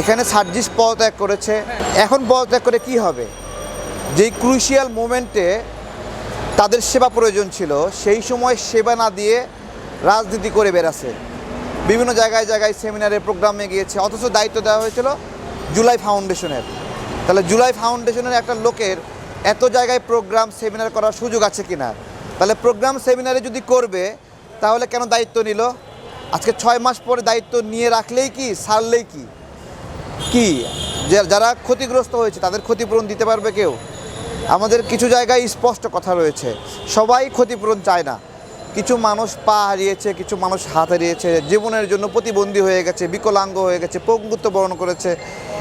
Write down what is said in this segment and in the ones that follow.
এখানে সার্জিস পদত্যাগ করেছে। এখন পদত্যাগ করে কি হবে? যেই ক্রুশিয়াল মোমেন্টে তাদের সেবা প্রয়োজন ছিল, সেই সময় সেবা না দিয়ে রাজনীতি করে বেড়াছে বিভিন্ন জায়গায় জায়গায় সেমিনারে প্রোগ্রামে গিয়েছে, অথচ দায়িত্ব দেওয়া হয়েছিল জুলাই ফাউন্ডেশনের তাহলে জুলাই ফাউন্ডেশনের একটা লোকের এত জায়গায় প্রোগ্রাম সেমিনার করার সুযোগ আছে কি না তাহলে প্রোগ্রাম সেমিনারে যদি করবে, তাহলে কেন দায়িত্ব নিল? আজকে ছয় মাস পরে দায়িত্ব নিয়ে রাখলেই কি, সারলেই কি? কি? যারা ক্ষতিগ্রস্ত হয়েছে, তাদের ক্ষতিপূরণ দিতে পারবে কেউ? আমাদের কিছু জায়গায় স্পষ্ট কথা রয়েছে। সবাই ক্ষতিপূরণ চায় না। কিছু মানুষ পা হারিয়েছে, কিছু মানুষ হাত হারিয়েছে, জীবনের জন্য প্রতিবন্ধী হয়ে গেছে, বিকলাঙ্গ হয়ে গেছে, পঙ্গুত্ব বরণ করেছে।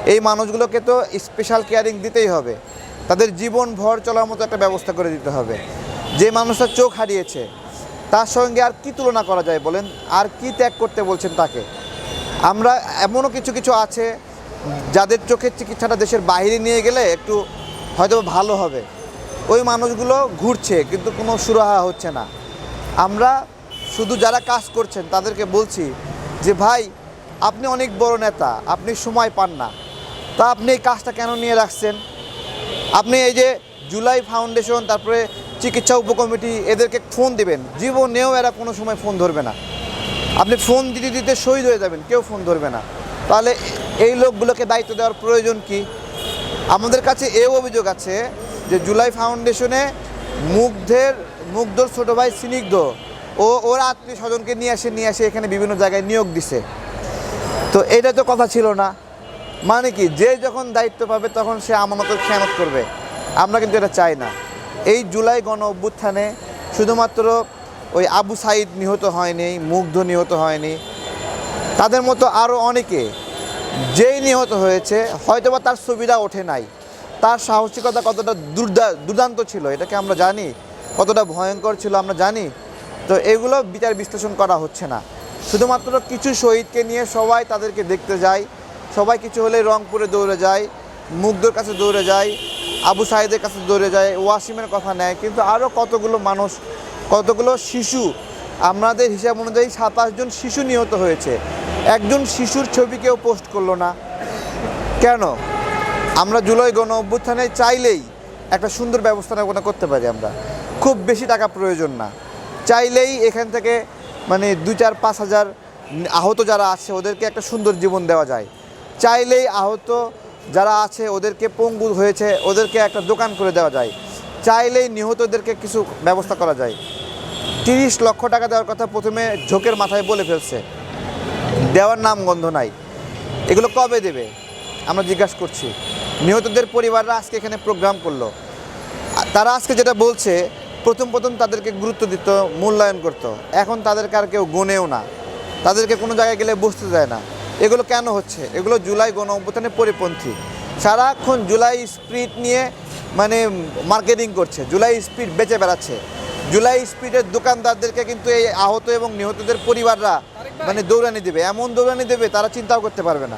এই মানুষগুলোকে তো স্পেশাল কেয়ারিং দিতেই হবে। তাদের জীবন ভর চলার মতো একটা ব্যবস্থা করে দিতে হবে। যে মানুষটা চোখ হারিয়েছে, তার সঙ্গে আর কি তুলনা করা যায় বলেন? আর কি ত্যাগ করতে বলছেন তাকে? আমরা এমনও কিছু কিছু আছে যাদের চোখের চিকিৎসাটা দেশের বাইরে নিয়ে গেলে একটু হয়তো ভালো হবে। ওই মানুষগুলো ঘুরছে, কিন্তু কোনো সুরাহা হচ্ছে না। আমরা শুধু যারা কাজ করছেন তাদেরকে বলছি যে, ভাই, আপনি অনেক বড় নেতা, আপনি সময় পান না। তা আপনি এই কাজটা কেন নিয়ে রাখছেন? আপনি এই যে জুলাই ফাউন্ডেশন, তারপরে চিকিৎসা উপকমিটি, এদেরকে ফোন দিবেন। জীবনেও এরা কোনো সময় ফোন ধরবে না। আপনি ফোন দিতে দিতে শহীদ হয়ে যাবেন, কেউ ফোন ধরবে না। তাহলে এই লোকগুলোকে দায়িত্ব দেওয়ার প্রয়োজন কি? আমাদের কাছে এও অভিযোগ আছে যে জুলাই ফাউন্ডেশনে মুগ্ধের, মুগ্ধর ছোটো ভাই স্নিগ্ধ, ও ওর আত্মীয় স্বজনকে নিয়ে আসে নিয়ে আসে, এখানে বিভিন্ন জায়গায় নিয়োগ দিছে। তো এটা তো কথা ছিল না। মানে কি, যে যখন দায়িত্ব পাবে তখন সে আমানতের খেয়ানত করবে। আমরা কিন্তু এটা চাই না। এই জুলাই গণ অভ্যুত্থানে শুধুমাত্র ওই আবু সাইদ নিহত হয়নি, মুগ্ধ নিহত হয়নি। তাদের মতো আরও অনেকে যেই নিহত হয়েছে, হয়তোবা তার সুবিধা ওঠে নাই। তার সাহসিকতা কতটা দুর্দা, দুর্দান্ত ছিল, এটাকে আমরা জানি। কতটা ভয়ঙ্কর ছিল, আমরা জানি। তো এগুলো বিচার বিশ্লেষণ করা হচ্ছে না। শুধুমাত্র কিছু শহীদকে নিয়ে সবাই তাদেরকে দেখতে যায়। সবাই কিছু হলে রংপুরে দৌড়ে যায়, মুগ্ধর কাছে দৌড়ে যায়, আবু সাহেদের কাছে দৌড়ে যায়, ওয়াসিমের কথা নেয়। কিন্তু আরও কতগুলো মানুষ, কতগুলো শিশু, আমাদের হিসাব অনুযায়ী সাতাশ জন শিশু নিহত হয়েছে। একজন শিশুর ছবি কেউ পোস্ট করল না। কেন? আমরা জুলাই গণ অভ্যুত্থানে চাইলেই একটা সুন্দর ব্যবস্থাপনা করতে পারি আমরা। খুব বেশি টাকা প্রয়োজন না। চাইলেই এখান থেকে মানে দুই চার পাঁচ হাজার আহত যারা আছে, ওদেরকে একটা সুন্দর জীবন দেওয়া যায়। চাইলেই আহত যারা আছে, ওদেরকে পঙ্গু হয়েছে, ওদেরকে একটা দোকান করে দেওয়া যায়। চাইলেই নিহতদেরকে কিছু ব্যবস্থা করা যায়। তিরিশ লক্ষ টাকা দেওয়ার কথা প্রথমে ঝোঁকের মাথায় বলে ফেলছে। দেওয়ার নাম গন্ধ নাই। এগুলো কবে দেবে? আমরা জিজ্ঞাসা করছি। নিহতদের পরিবাররা আজকে এখানে প্রোগ্রাম করল। তারা আজকে যেটা বলছে, প্রথম প্রথম তাদেরকে গুরুত্ব দিত, মূল্যায়ন করতো। এখন তাদেরকে আর কেউ গুনেও না। তাদেরকে কোনো জায়গায় গেলে বসতে দেয় না। এগুলো কেন হচ্ছে? এগুলো জুলাই গণ অভ্যুত্থানের পরিপন্থী। সারাক্ষণ জুলাই স্পিড নিয়ে মানে মার্কেটিং করছে। জুলাই স্পিড বেচে বেড়াচ্ছে। জুলাই স্পিডের দোকানদারদেরকে কিন্তু এই আহত এবং নিহতদের পরিবাররা মানে দৌড়ানি দেবে এমন দৌড়ানি দেবে তারা চিন্তাও করতে পারবে না।